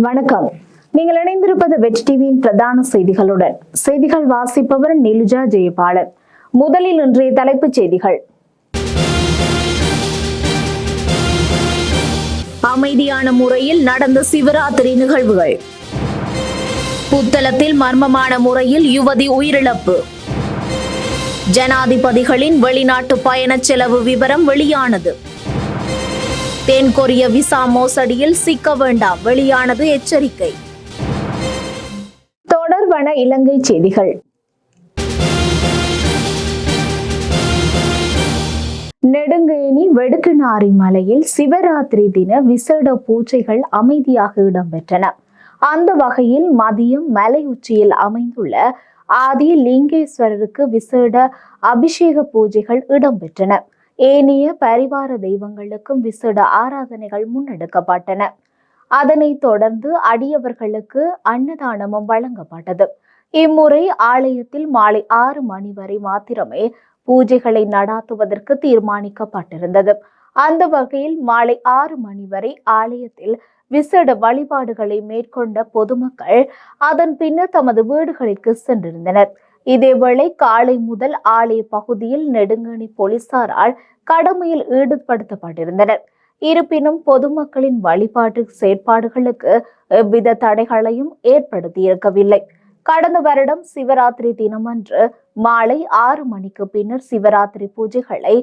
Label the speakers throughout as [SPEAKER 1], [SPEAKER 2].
[SPEAKER 1] வணக்கம். நீங்கள் இணைந்திருப்பது வெற்றி டிவியின் பிரதான செய்திகளுடன். செய்திகள் வாசிப்பவர் நிலுஜா ஜெயபாலன். முதலில் இன்றைய தலைப்புச் செய்திகள். அமைதியான முறையில் நடந்த சிவராத்திரி நிகழ்வுகள். புத்தளத்தில் மர்மமான முறையில் யுவதி உயிரிழப்பு. ஜனாதிபதிகளின் வெளிநாட்டு பயண செலவு விவரம் வெளியானது. தென்கொரிய விசா மோசடியில் சிக்க வேண்டாம். வெளியானது எச்சரிக்கை. தொடர்வன இலங்கை செய்திகள். நெடுங்கேணி வெடுக்குநாரி மலையில் சிவராத்திரி தின விசேட பூஜைகள் அமைதியாக இடம்பெற்றன. அந்த வகையில் மதியம் மலை உச்சியில் அமைந்துள்ள ஆதி லிங்கேஸ்வரருக்கு விசேட அபிஷேக பூஜைகள் இடம்பெற்றன. ஏனைய பரிவார தெய்வங்களுக்கும் விசேட ஆராதனைகள் முன்னெடுக்கப்பட்டன. அதனைத் தொடர்ந்து அடியவர்களுக்கு அன்னதானமும் வழங்கப்பட்டது. இம்முறை ஆலயத்தில் மாலை ஆறு மணி வரை மாத்திரமே பூஜைகளை நடாத்துவதற்கு தீர்மானிக்கப்பட்டிருந்தது. அந்த வகையில் மாலை ஆறு மணி வரை ஆலயத்தில் விசேட வழிபாடுகளை மேற்கொண்ட பொதுமக்கள் அதன் பின்னர் தமது வீடுகளுக்கு சென்றிருந்தனர். இதேவேளை காலை முதல் ஆலய பகுதியில் நெடுங்கணி போலீசாரால் கடமையில் ஈடுபடுத்தப்பட்டிருந்தனர். இருப்பினும் பொதுமக்களின் வழிபாட்டு செயற்பாடுகளுக்கு எவ்வித தடைகளையும் ஏற்படுத்தியிருக்கவில்லை. கடந்த வருடம் சிவராத்திரி தினமன்று மாலை ஆறு மணிக்கு பின்னர் சிவராத்திரி பூஜைகளை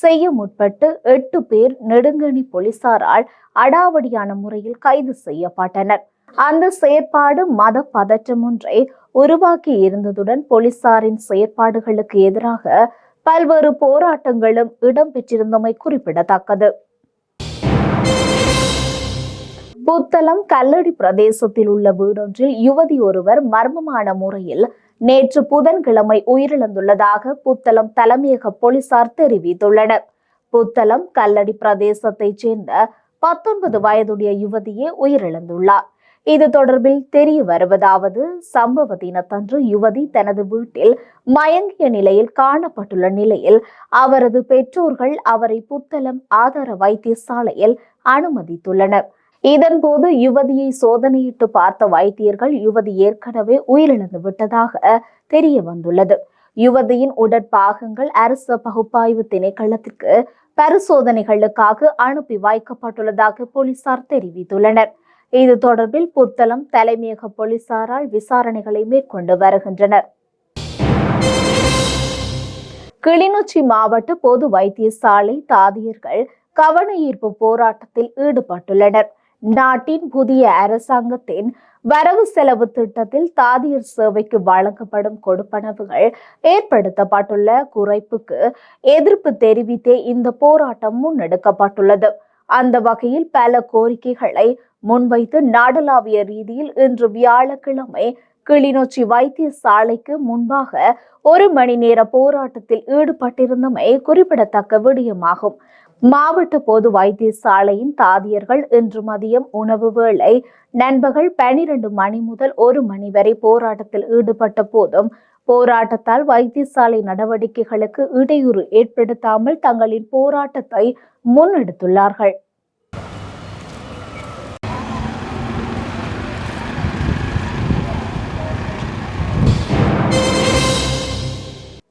[SPEAKER 1] செய்ய முற்பட்டு எட்டு பேர் நெடுங்கணி போலீசாரால் அடாவடியான முறையில் கைது செய்யப்பட்டனர். அந்த செயற்பாடு மத பதற்றம் ஒன்றை உருவாக்கி இருந்ததுடன் போலீசாரின் செயற்பாடுகளுக்கு எதிராக பல்வேறு போராட்டங்களும் இடம்பெற்றிருந்தமை குறிப்பிடத்தக்கது. புத்தளம் கல்லடி பிரதேசத்தில் உள்ள வீடொன்றில் யுவதி ஒருவர் மர்மமான முறையில் நேற்று புதன்கிழமை உயிரிழந்துள்ளதாக புத்தளம் தலைமையக போலீசார் தெரிவித்துள்ளனர். புத்தளம் கல்லடி பிரதேசத்தைச் சேர்ந்த பத்தொன்பது வயதுடைய யுவதியே உயிரிழந்துள்ளார். இது தொடர்பில் தெரிய வருவதாவது சம்பவ தினத்தன்று யுவதி தனது வீட்டில் மயங்கிய நிலையில் காணப்பட்டுள்ள நிலையில் அவரது பெற்றோர்கள் அவரை புத்தளம் ஆதார வைத்தியசாலையில் அனுமதித்துள்ளனர். இதன்போது யுவதியை சோதனையிட்டு பார்த்த வைத்தியர்கள் யுவதி ஏற்கனவே உயிரிழந்து விட்டதாக தெரிய வந்துள்ளது. யுவதியின் உடற்பாகங்கள் அரசு பகுப்பாய்வு திணைக்களத்திற்கு பரிசோதனைகளுக்காக அனுப்பி வைக்கப்பட்டுள்ளதாக போலீசார் தெரிவித்துள்ளனர். இது தொடர்பில் புத்தளம் தலைமையக போலீசாரால் விசாரணைகளை மேற்கொண்டு வருகின்றனர். கிளிநொச்சி மாவட்ட பொது வைத்தியசாலை தாதியர்கள் கவன ஈர்ப்பு போராட்டத்தில் ஈடுபட்டுள்ளனர். நாட்டின் புதிய அரசாங்கத்தின் வரவு செலவு திட்டத்தில் தாதியர் சேவைக்கு வழங்கப்படும் கொடுப்பனவுகள் ஏற்படுத்தப்பட்டுள்ள குறைப்புக்கு எதிர்ப்பு தெரிவித்தே இந்த போராட்டம் முன்னெடுக்கப்பட்டுள்ளது. அந்த வகையில் பல கோரிக்கைகளை முன்வைத்து நாடளாவிய ரீதியில் இன்று வியாழக்கிழமை கிளிநொச்சி வைத்தியசாலைக்கு முன்பாக ஒரு மணி நேர போராட்டத்தில் ஈடுபட்டிருந்தமை குறிப்பிடத்தக்க விடயமாகும். மாவட்ட பொது வைத்தியசாலையின் தாதியர்கள் இன்று மதியம் உணவு வேளை நண்பகல் பனிரெண்டு மணி முதல் ஒரு மணி வரை போராட்டத்தில் ஈடுபட்ட போதும் போராட்டத்தால் வைத்தியசாலை நடவடிக்கைகளுக்கு இடையூறு ஏற்படுத்தாமல் தங்களின் போராட்டத்தை முன்னெடுத்துள்ளார்கள்.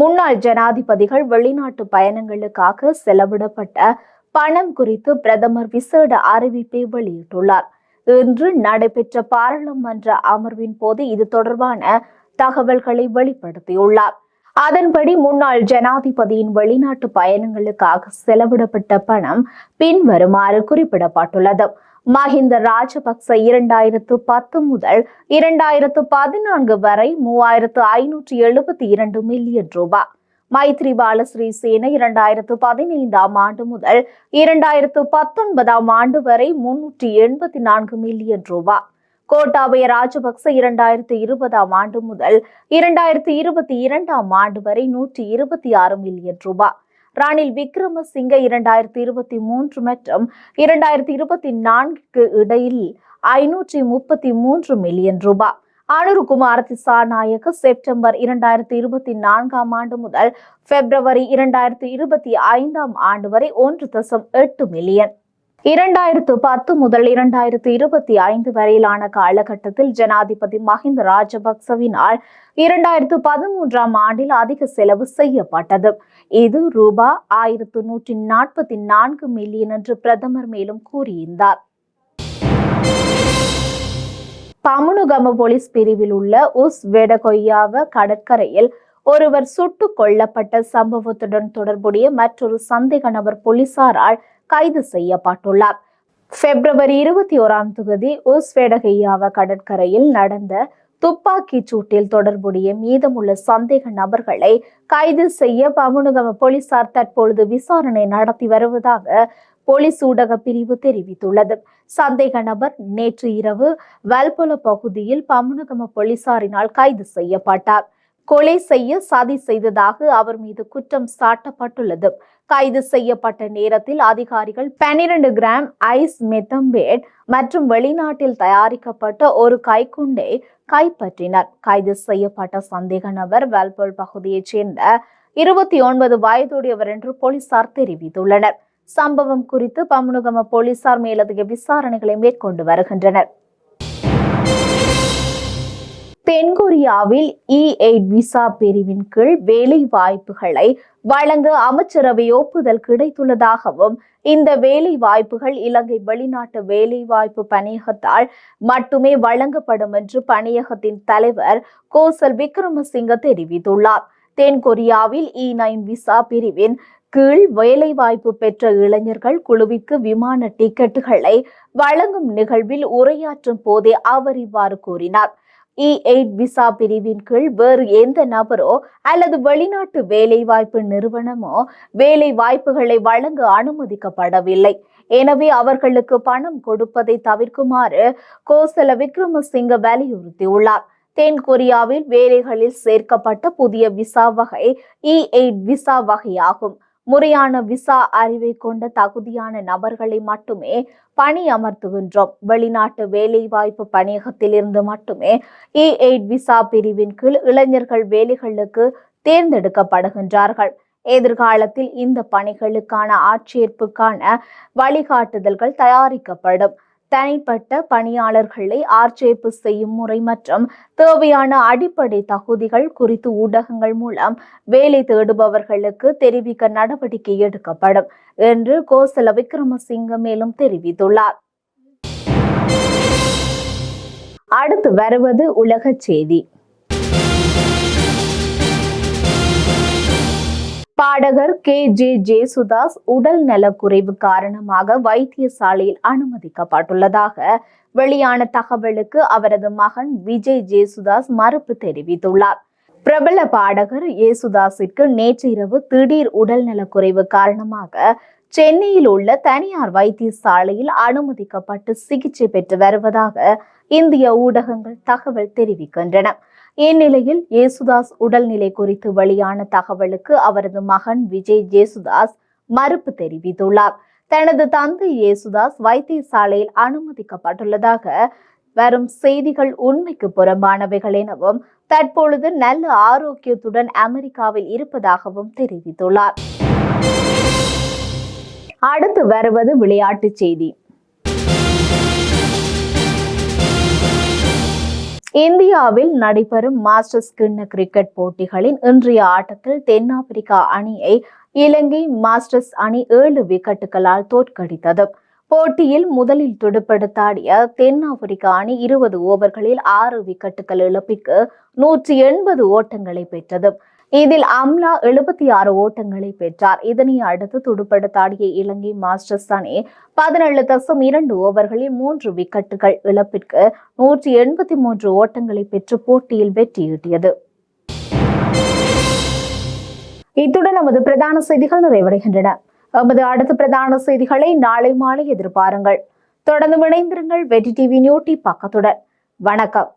[SPEAKER 1] முன்னாள் ஜனாதிபதிகள் வெளிநாட்டு பயணங்களுக்காக செலவிடப்பட்ட பணம் குறித்து பிரதமர் விசேட அறிவிப்பை வெளியிட்டுள்ளார். இன்று நடைபெற்ற பாராளுமன்ற அமர்வின் போது இது தொடர்பான தகவல்களை வெளிப்படுத்தியுள்ளார். அதன்படி முன்னாள் ஜனாதிபதியின் வெளிநாட்டு பயணங்களுக்காக செலவிடப்பட்ட பணம் பின்வருமாறு குறிப்பிடப்பட்டுள்ளது. மஹிந்த ராஜபக்ச இரண்டாயிரத்து பத்து முதல் இரண்டாயிரத்து பதினான்கு வரை மூவாயிரத்து ஐநூற்றி எழுபத்தி இரண்டு மில்லியன் ரூபாய் மைத்ரிபால ஸ்ரீசேன இரண்டாயிரத்து பதினைந்தாம் ஆண்டு முதல் இரண்டாயிரத்து பத்தொன்பதாம் ஆண்டு வரை முன்னூற்றி எண்பத்தி நான்கு மில்லியன் ரூபாய் கோட்டாபய ராஜபக்ச இரண்டாயிரத்து இருபதாம் ஆண்டு முதல் இரண்டாயிரத்து இருபத்தி இரண்டாம் ஆண்டு வரை நூற்றி இருபத்தி ஆறு மில்லியன் ரூபாய் ரணில் விக்ரமசிங்க இரண்டாயிரத்தி இருபத்தி மூன்று மற்றும் இரண்டாயிரத்தி இருபத்தி நான்குக்கு இடையில் ஐநூற்றி முப்பத்தி மூன்று மில்லியன் ரூபாய். அனுருகுமார் திசாநாயக்க செப்டம்பர் இரண்டாயிரத்தி இருபத்தி நான்காம் ஆண்டு முதல் பிப்ரவரி இரண்டாயிரத்தி இருபத்தி ஐந்தாம் ஆண்டு வரை ஒன்று தசம் எட்டு மில்லியன் இரண்டாயிரத்து பத்து முதல் இரண்டாயிரத்து இருபத்தி ஐந்து வரையிலான காலகட்டத்தில் ஜனாதிபதி மஹிந்த ராஜபக்சவினால் இரண்டாயிரத்து பதிமூன்றாம் ஆண்டில் அதிக செலவு செய்யப்பட்டது. இது ரூபா ஆயிரத்து நூற்றி நாற்பத்தி நான்கு மில்லியன் என்று பிரதமர் மேலும் கூறியிருந்தார். பமுனுகம போலீஸ் பிரிவில் உள்ள உஸ் வெடகொய்யாவ கடற்கரையில் ஒருவர் சுட்டுக் கொல்லப்பட்ட சம்பவத்துடன் தொடர்புடைய மற்றொரு சந்தேக நபர் போலீசாரால் கைது செய்யப்பட்டுள்ளார். பிப்ரவரி இருபத்தி ஓராம் தொகுதி உஸ்வேடகையாவ கடற்கரையில் நடந்த துப்பாக்கிச் சூட்டில் தொடர்புடைய மீதமுள்ள சந்தேக நபர்களை கைது செய்ய பமுனுகம போலீசார் தற்பொழுது விசாரணை நடத்தி வருவதாக போலீஸ் ஊடக பிரிவு தெரிவித்துள்ளது. சந்தேக நபர் நேற்று இரவு வல்பொல பகுதியில் பமுனுகம போலீசாரினால் கைது செய்யப்பட்டார். கொலை செய்ய சதி செய்ததாக அவர் மீது குற்றம் சாட்டப்பட்டுள்ளது. கைது செய்யப்பட்ட நேரத்தில் அதிகாரிகள் பன்னிரண்டு கிராம் ஐஸ் மெத்தம்பேட் மற்றும் வெளிநாட்டில் தயாரிக்கப்பட்ட ஒரு கைக்குண்டை கைப்பற்றினர். கைது செய்யப்பட்ட சந்தேக நபர் வெல்போல் பகுதியைச் சேர்ந்த இருபத்தி ஒன்பது வயதுடையவர் என்று போலீசார் தெரிவித்துள்ளனர். சம்பவம் குறித்து பமுனுகம போலீசார் மேலதிக விசாரணைகளை மேற்கொண்டு வருகின்றனர். தென்கொரியாவில் இ எயிட் விசா பிரிவின் கீழ் வேலை வாய்ப்புகளை வழங்க அமைச்சரவை ஒப்புதல் கிடைத்துள்ளதாகவும் இந்த வேலை வாய்ப்புகள் இலங்கை வெளிநாட்டு வேலை வாய்ப்பு பணியகத்தால் மட்டுமே வழங்கப்படும் என்று பணியகத்தின் தலைவர் கோசல் விக்ரமசிங்க தெரிவித்துள்ளார். தென்கொரியாவில் இ நைன் விசா பிரிவின் கீழ் வேலைவாய்ப்பு பெற்ற இளைஞர்கள் குழுவிற்கு விமான டிக்கெட்டுகளை வழங்கும் நிகழ்வில் உரையாற்றும் போதே அவர் இவ்வாறு கூறினார். இ எயிட் விசா பிரிவின் கீழ் வேறு எந்த நபரோ அல்லது வெளிநாட்டு வேலைவாய்ப்பு நிறுவனமோ வேலை வாய்ப்புகளை வழங்க அனுமதிக்கப்படவில்லை. எனவே அவர்களுக்கு பணம் கொடுப்பதை தவிர்க்குமாறு கோசல விக்ரமசிங்க வலியுறுத்தியுள்ளார். தென் கொரியாவில் வேலைகளில் சேர்க்கப்பட்ட புதிய விசா வகை இ எயிட் விசா வகையாகும். முறையான விசா அறிவை கொண்ட தகுதியான நபர்களை மட்டுமே பணி அமர்த்துகின்றோம். வெளிநாட்டு வேலைவாய்ப்பு பணியகத்திலிருந்து மட்டுமே இ எயிட் விசா பிரிவின் கீழ் இளைஞர்கள் வேலைகளுக்கு தேர்ந்தெடுக்கப்படுகின்றார்கள். எதிர்காலத்தில் இந்த பணிகளுக்கான ஆட்சேர்ப்புக்கான வழிகாட்டுதல்கள் தயாரிக்கப்படும். தனிப்பட்ட பணியாளர்களை ஆட்சேர்ப்பு செய்யும் முறை மற்றும் தேவையான அடிப்படை தகுதிகள் குறித்து ஊடகங்கள் மூலம் வேலை தேடுபவர்களுக்கு தெரிவிக்க நடவடிக்கை எடுக்கப்படும் என்று கோசல விக்ரமசிங்க மேலும் தெரிவித்துள்ளார். அடுத்து வருவது உலக செய்தி. பாடகர் கே. ஜே. ஜேசுதாஸ் உடல் நலக்குறைவு காரணமாக வைத்தியசாலையில் அனுமதிக்கப்பட்டுள்ளதாக வெளியான தகவலுக்கு அவரது மகன் விஜய் ஜேசுதாஸ் மறுப்பு தெரிவித்துள்ளார். பிரபல பாடகர் ஏசுதாஸிற்கு நேற்று இரவு திடீர் உடல் நலக்குறைவு காரணமாக சென்னையில் உள்ள தனியார் வைத்தியசாலையில் அனுமதிக்கப்பட்டு சிகிச்சை பெற்று வருவதாக இந்திய ஊடகங்கள் தகவல் தெரிவிக்கின்றன. இந்நிலையில் ஏசுதாஸ் உடல்நிலை குறித்து வெளியான தகவலுக்கு அவரது மகன் விஜய் ஜேசுதாஸ் மறுப்பு தெரிவித்துள்ளார். தனது தந்தை ஏசுதாஸ் வைத்தியசாலையில் அனுமதிக்கப்பட்டுள்ளதாக வரும் செய்திகள் உண்மைக்கு புறம்பானவைகள் எனவும் தற்பொழுது நல்ல ஆரோக்கியத்துடன் அமெரிக்காவில் இருப்பதாகவும் தெரிவித்துள்ளார். அடுத்து வருவது விளையாட்டு செய்தி. இந்தியாவில் நடைபெறும் மாஸ்டர்ஸ் கிண்ண கிரிக்கெட் போட்டிகளின் இன்றைய ஆட்டத்தில் தென்னாப்பிரிக்கா அணியை இலங்கை மாஸ்டர்ஸ் அணி ஏழு விக்கெட்டுகளால் தோற்கடித்தது. போட்டியில் முதலில் துடுப்படுத்தாடிய தென்னாப்பிரிக்கா அணி இருபது ஓவர்களில் ஆறு விக்கெட்டுகள் இழப்பிற்கு நூற்றி எண்பது ஓட்டங்களை பெற்றது. இதில் அம்லா எழுபத்தி ஆறு ஓட்டங்களை பெற்றார். இதனை அடுத்து துடுப்படுத்தாடிய இலங்கை மாஸ்டர்ஸ் அணி பதினேழு தசம் இரண்டு ஓவர்களில் மூன்று விக்கெட்டுகள் இழப்பிற்கு நூற்றி எண்பத்தி மூன்று ஓட்டங்களை பெற்று போட்டியில் வெற்றியீட்டியது. இத்துடன் நமது பிரதான செய்திகள் நிறைவடைகின்றன. நமது அடுத்த பிரதான செய்திகளை நாளை மாலை எதிர்பாருங்கள். தொடர்ந்து இணைந்திருங்கள். வெற்றி டிவி நியூட்டி பக்கத்துடன். வணக்கம்.